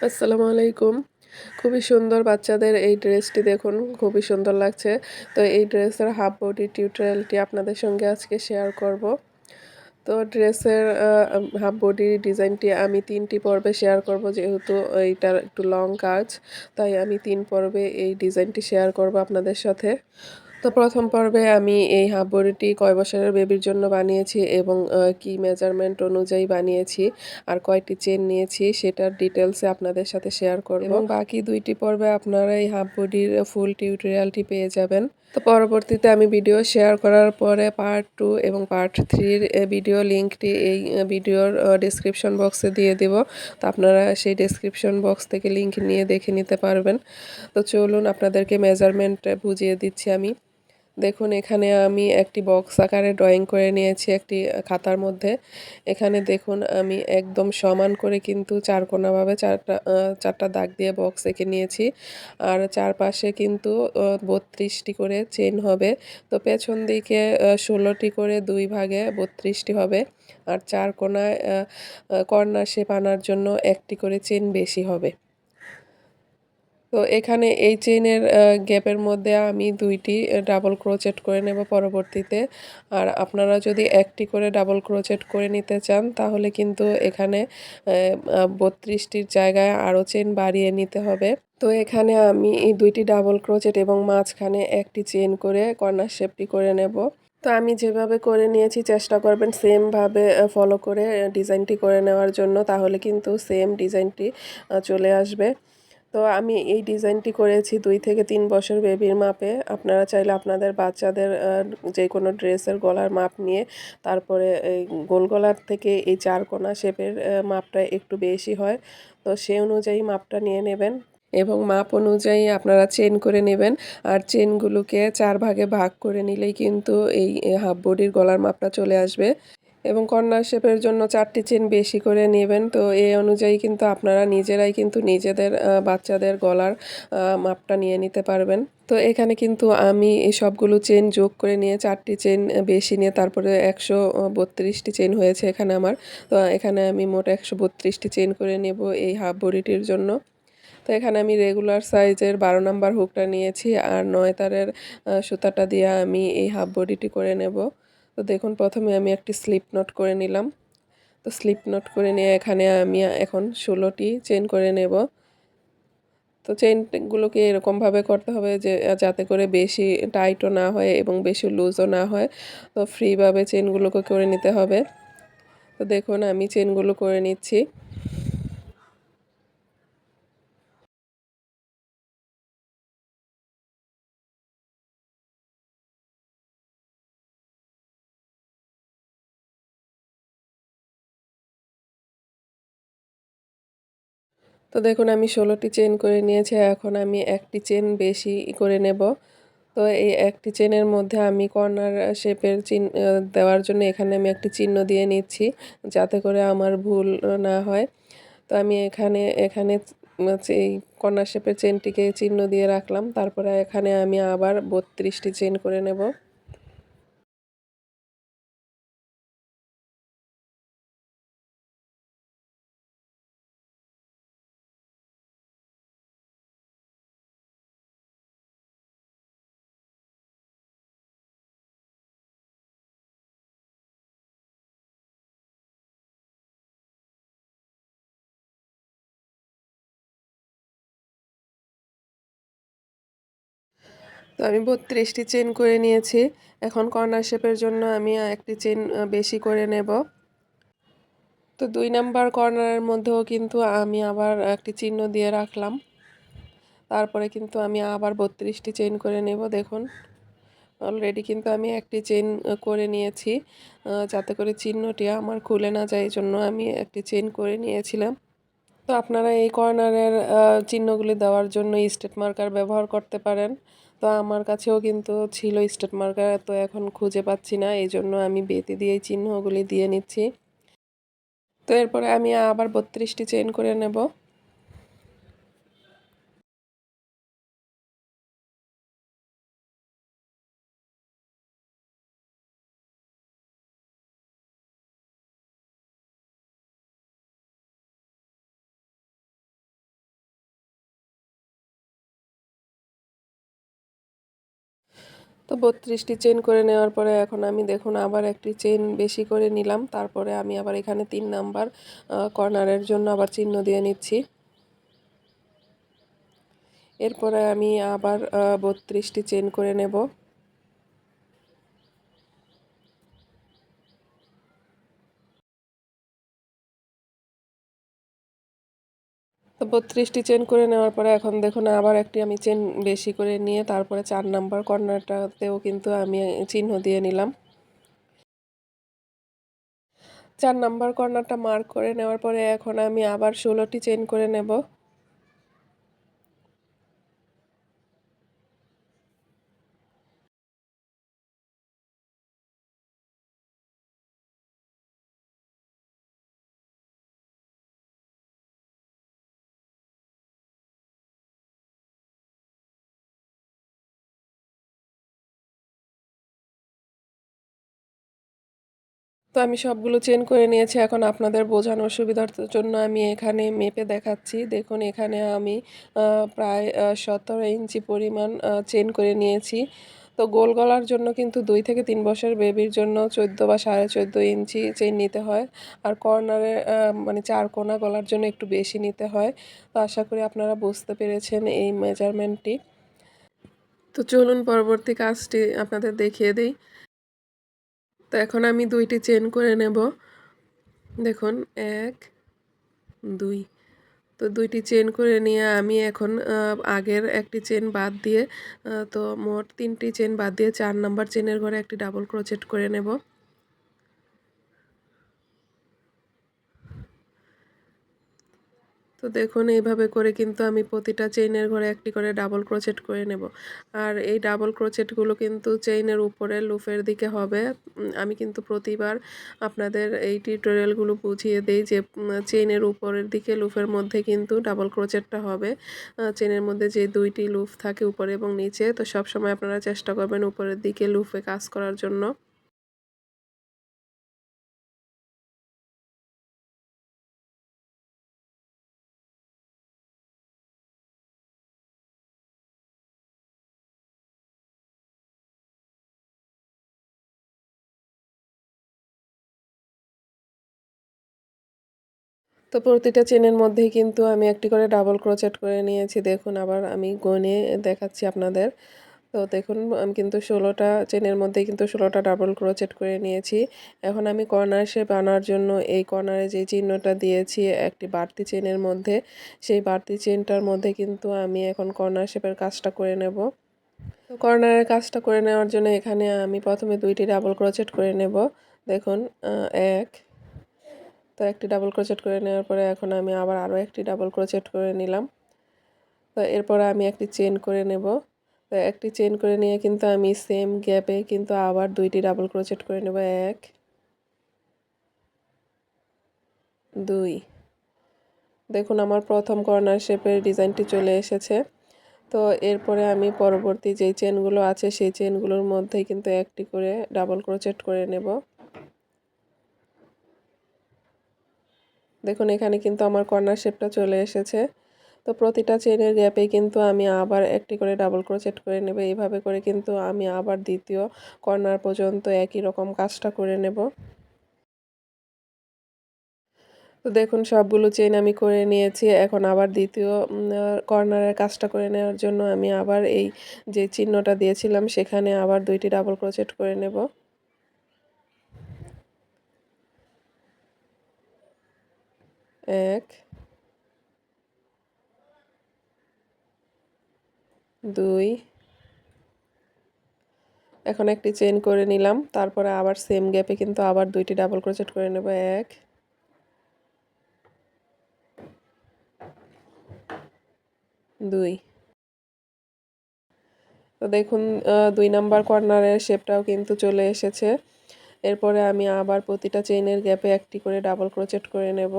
আসসালামু আলাইকুম। খুবই সুন্দর বাচ্চাদের এই ড্রেসটি দেখুন, খুবই সুন্দর লাগছে। তো এই ড্রেসের হাফ বডি টিউটোরিয়ালটি আপনাদের সঙ্গে আজকে শেয়ার করব। তো ড্রেসের হাফ বডি ডিজাইনটি আমি তিনটি পর্বে শেয়ার করব, যেহেতু এইটার একটু লং কাজ, তাই আমি তিন পর্বে এই ডিজাইনটি শেয়ার করব আপনাদের সাথে। তো প্রথম পর্বে আমি এই হাফ বডিটি কয় বছরের বেবির জন্য বানিয়েছি এবং কি মেজারমেন্ট অনুযায়ী বানিয়েছি আর কয়টি চেন নিয়েছি সেটার ডিটেলসে আপনাদের সাথে শেয়ার করব। এবং বাকি দুইটি পর্বে আপনারা এই হাফ বডির ফুল টিউটোরিয়ালটি পেয়ে যাবেন। তো পরবর্তীতে আমি ভিডিও শেয়ার করার পরে পার্ট টু এবং পার্ট থ্রির ভিডিও লিঙ্কটি এই ভিডিওর ডিসক্রিপশন বক্সে দিয়ে দিব। তো আপনারা সেই ডিসক্রিপশন বক্স থেকে লিঙ্ক নিয়ে দেখে নিতে পারবেন। তো চলুন আপনাদেরকে মেজারমেন্ট বুঝিয়ে দিচ্ছি আমি। দেখুন, এখানে আমি একটি বক্স আকারে ড্রয়িং করে নিয়েছি একটি খাতার মধ্যে। এখানে দেখুন, আমি একদম সমান করে কিন্তু চারকোনাভাবে চারটা চারটা দাগ দিয়ে বক্স এঁকে নিয়েছি। আর চারপাশে কিন্তু বত্রিশটি করে চেন হবে। তো পেছন দিকে ষোলোটি করে দুই ভাগে বত্রিশটি হবে। আর চার কোনায় কর্নার শেপ আনার জন্য একটি করে চেন বেশি হবে। তো এখানে এই চেইনের গ্যাপের মধ্যে আমি দুইটি ডাবল ক্রোচেট করে নেব পরবর্তীতে। আর আপনারা যদি একটি করে ডাবল ক্রোচেট করে নিতে চান, তাহলে কিন্তু এখানে বত্রিশটির জায়গায় আরও চেন বাড়িয়ে নিতে হবে। তো এখানে আমি এই দুইটি ডাবল ক্রোচেট এবং মাঝখানে একটি চেন করে কর্নার শেপটি করে নেব। তো আমি যেভাবে করে নিয়েছি, চেষ্টা করবেন সেমভাবে ফলো করে ডিজাইনটি করে নেওয়ার জন্য, তাহলে কিন্তু সেম ডিজাইনটি চলে আসবে। তো আমি এই ডিজাইনটি করেছি দুই থেকে তিন বছর বেবির মাপে। আপনারা চাইলে আপনাদের বাচ্চাদের যে কোনো ড্রেসের গলার মাপ নিয়ে তারপরে এই গোল গলার থেকে এই চার কোনা শেপের মাপটা একটু বেশি হয়। তো সে অনুযায়ী মাপটা নিয়ে নেবেন এবং মাপ অনুযায়ী আপনারা চেন করে নেবেন। আর চেনগুলোকে চার ভাগে ভাগ করে নিলেই কিন্তু এই হাফ বডির গলার মাপটা চলে আসবে। এবং কর্নার শেপের জন্য চারটি চেন বেশি করে নেবেন। তো এই অনুযায়ী কিন্তু আপনারা নিজেরাই কিন্তু নিজেদের বাচ্চাদের গলার মাপটা নিয়ে নিতে পারবেন। তো এখানে কিন্তু আমি এই সবগুলো চেন যোগ করে নিয়ে চারটি চেন বেশি নিয়ে তারপরে একশো বত্রিশটি চেন হয়েছে এখানে আমার। তো এখানে আমি মোট একশো বত্রিশটি চেন করে নেব এই হাফ বডিটির জন্য। তো এখানে আমি রেগুলার সাইজের বারো নাম্বার হুকটা নিয়েছি আর নয় তারের সুতাটা দিয়ে আমি এই হাফ বডিটি করে নেব। তো দেখুন, প্রথমে আমি একটি স্লিপ নট করে নিলাম। তো স্লিপ নট করে নিয়ে এখানে আমি এখন ষোলোটি চেন করে নেব। তো চেনগুলোকে এরকমভাবে করতে হবে যে, যাতে করে বেশি টাইটও না হয় এবং বেশি লুজও না হয়। তো ফ্রিভাবে চেনগুলোকে করে নিতে হবে। তো দেখুন, আমি চেনগুলো করে নিচ্ছি। তো দেখুন, আমি ষোলোটি চেন করে নিয়েছি, এখন আমি একটি চেন বেশি করে নেব। তো এই একটি চেনের মধ্যে আমি কর্নার শেপের চিন দেওয়ার জন্য এখানে আমি একটি চিহ্ন দিয়ে নিচ্ছি, যাতে করে আমার ভুল না হয়। তো আমি এখানে এখানে এই কর্নার শেপের চেনটিকে চিহ্ন দিয়ে রাখলাম, তারপরে এখানে আমি আবার বত্রিশটি চেন করে নেব। তো আমি বত্রিশটি চেন করে নিয়েছি। এখন কর্নার শেপের জন্য আমি একটি চেন বেশি করে নেব। তো দুই নাম্বার কর্নারের মধ্যেও কিন্তু আমি আবার একটি চিহ্ন দিয়ে রাখলাম। তারপরে কিন্তু আমি আবার বত্রিশটি চেন করে নেব, দেখুন। অলরেডি কিন্তু আমি একটি চেন করে নিয়েছি যাতে করে চিহ্নটি আমার খুলে না যায় এই জন্য আমি একটি চেন করে নিয়েছিলাম। তো আপনারা এই কর্নারের চিহ্নগুলি দেওয়ার জন্য স্টেট মার্কার ব্যবহার করতে পারেন। তো আমার কাছেও কিন্তু ছিল স্টেট মার্কার, তো এখন খুঁজে পাচ্ছি না, এই জন্য আমি বেতে দিয়ে চিহ্নগুলি দিয়ে নিচ্ছি। তো এরপরে আমি আবার বত্রিশটি চেন করে নেব। তো বত্রিশটি চেন করে নেওয়ার পরে এখন আমি দেখুন আবার একটি চেন বেশি করে নিলাম। তারপরে আমি আবার এখানে তিন নাম্বার কর্নারের জন্য আবার চিহ্ন দিয়ে নিচ্ছি। এরপরে আমি আবার বত্রিশটি চেন করে নেব। তো বত্রিশটি চেন করে নেওয়ার পরে এখন দেখুন আবার একটি আমি চেন বেশি করে নিয়ে তারপরে চার নাম্বার কর্নারটাতেও কিন্তু আমি চিহ্ন দিয়ে নিলাম। চার নাম্বার কর্নারটা মার্ক করে নেওয়ার পরে এখন আমি আবার ষোলোটি চেন করে নেব। তো আমি সবগুলো চেন করে নিয়েছি, এখন আপনাদের বোঝানোর সুবিধার জন্য আমি এখানে মেপে দেখাচ্ছি। দেখুন, এখানে আমি প্রায় সতেরো ইঞ্চি পরিমাণ চেন করে নিয়েছি। তো গোল গলার জন্য কিন্তু দুই থেকে তিন বছর বেবির জন্য চোদ্দ বা সাড়ে চোদ্দ ইঞ্চি চেন নিতে হয়। আর কর্নারে মানে চার কোনা গলার জন্য একটু বেশি নিতে হয়। তো আশা করি আপনারা বুঝতে পেরেছেন এই মেজারমেন্টটি। তো চলুন পরবর্তী কাজটি আপনাদের দেখিয়ে দিই। তো এখন আমি দুইটি চেন করে নেব। দেখুন, এক, দুই। তো দুইটি চেন করে নিয়ে আমি এখন আগের একটি চেন বাদ দিয়ে তো মোট তিনটি চেন বাদ দিয়ে চার নাম্বার চেনের ঘরে একটি ডাবল ক্রোচেট করে নেব। তো দেখুন, এইভাবে করে কিন্তু আমি প্রতিটা চেইনের ঘরে একটি করে ডাবল ক্রোচেট করে নেব। আর এই ডাবল ক্রোচেটগুলো কিন্তু চেইনের উপরে লুফের দিকে হবে। আমি কিন্তু প্রতিবার আপনাদের এই টিউটোরিয়ালগুলো বুঝিয়ে দিই যে চেইনের উপরের দিকে লুফের মধ্যে কিন্তু ডাবল ক্রোচেটটা হবে। চেইনের মধ্যে যে দুইটি লুফ থাকে উপরে এবং নিচে, তো সব সময় আপনারা চেষ্টা করবেন উপরের দিকে লুফে কাজ করার জন্য। তো প্রতিটা চেনের মধ্যেই কিন্তু আমি একটি করে ডাবল ক্রোচেট করে নিয়েছি। দেখুন, আবার আমি গনে দেখাচ্ছি আপনাদের। তো দেখুন, আমি কিন্তু ষোলোটা চেনের মধ্যে কিন্তু ষোলোটা ডাবল ক্রোচেট করে নিয়েছি। এখন আমি কর্নার শেপ আনার জন্য এই কর্নারে যে চিহ্নটা দিয়েছি, একটি বাড়তি চেনের মধ্যে, সেই বাড়তি চেনটার মধ্যে কিন্তু আমি এখন কর্নার শেপের কাজটা করে নেব। তো কর্নারের কাজটা করে নেওয়ার জন্য এখানে আমি প্রথমে দুইটি ডাবল ক্রোচেট করে নেব। দেখুন এক তো একটি ডাবল ক্রোচেট করে নেওয়ার পরে এখন আমি আবার আরও একটি ডাবল ক্রোচেট করে নিলাম। তো এরপরে আমি একটি চেন করে নেব। তো একটি চেন করে নিয়ে কিন্তু আমি সেম গ্যাপে কিন্তু আবার দুইটি ডাবল ক্রোচেট করে নেব। এক, দুই। দেখুন আমার প্রথম কর্নার শেপের ডিজাইনটি চলে এসেছে। তো এরপরে আমি পরবর্তী যেই চেনগুলো আছে, সেই চেনগুলোর মধ্যেই কিন্তু একটি করে ডাবল ক্রোচেট করে নেব। দেখুন, এখানে কিন্তু আমার কর্নার শেপটা চলে এসেছে। তো প্রতিটা চেনের গ্যাপে কিন্তু আমি আবার একটি করে ডাবল ক্রোচেট করে নেব। এইভাবে করে কিন্তু আমি আবার দ্বিতীয় কর্নার পর্যন্ত একই রকম কাজটা করে নেব। তো দেখুন, সবগুলো চেন আমি করে নিয়েছি। এখন আবার দ্বিতীয় কর্নারের কাজটা করে নেওয়ার জন্য আমি আবার এই যে চিহ্নটা দিয়েছিলাম, সেখানে আবার দুইটি ডাবল ক্রোচেট করে নেব। এক, দুই, এখন একটি চেন করে নিলাম, তারপরে আবার সেম গ্যাপে কিন্তু আবার দুইটি ডাবল ক্রোচেট করে নেব, এক, দুই। তো দেখুন দুই নাম্বার কর্নারের শেপটাও কিন্তু চলে এসেছে। এরপরে আমি আবার প্রতিটা চেনের গ্যাপে একটি করে ডাবল ক্রোচেট করে নেব।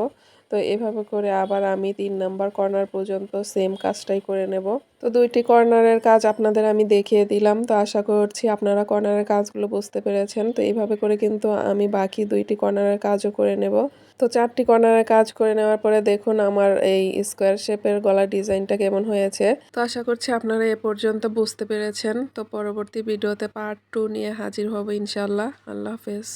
তো এভাবে করে আবার আমি তিন নাম্বার কর্নার পর্যন্ত সেম কাজটাই করে নেব। তো দুইটি কর্নারের কাজ আপনাদের আমি দেখিয়ে দিলাম। তো আশা করছি আপনারা কর্নারের কাজগুলো বুঝতে পেরেছেন। তো এইভাবে করে কিন্তু আমি বাকি দুইটি কর্নারের কাজও করে নেব। তো চারটি কর্নারে কাজ করে নেওয়ার পরে দেখুন আমার এই স্কোয়ার শেপের গলা ডিজাইনটা কেমন হয়েছে। তো আশা করছি আপনারা এ পর্যন্ত বুঝতে পেরেছেন। তো পরবর্তী ভিডিওতে পার্ট টু নিয়ে হাজির হব ইনশাল্লাহ আল্লাহ হাফেজ।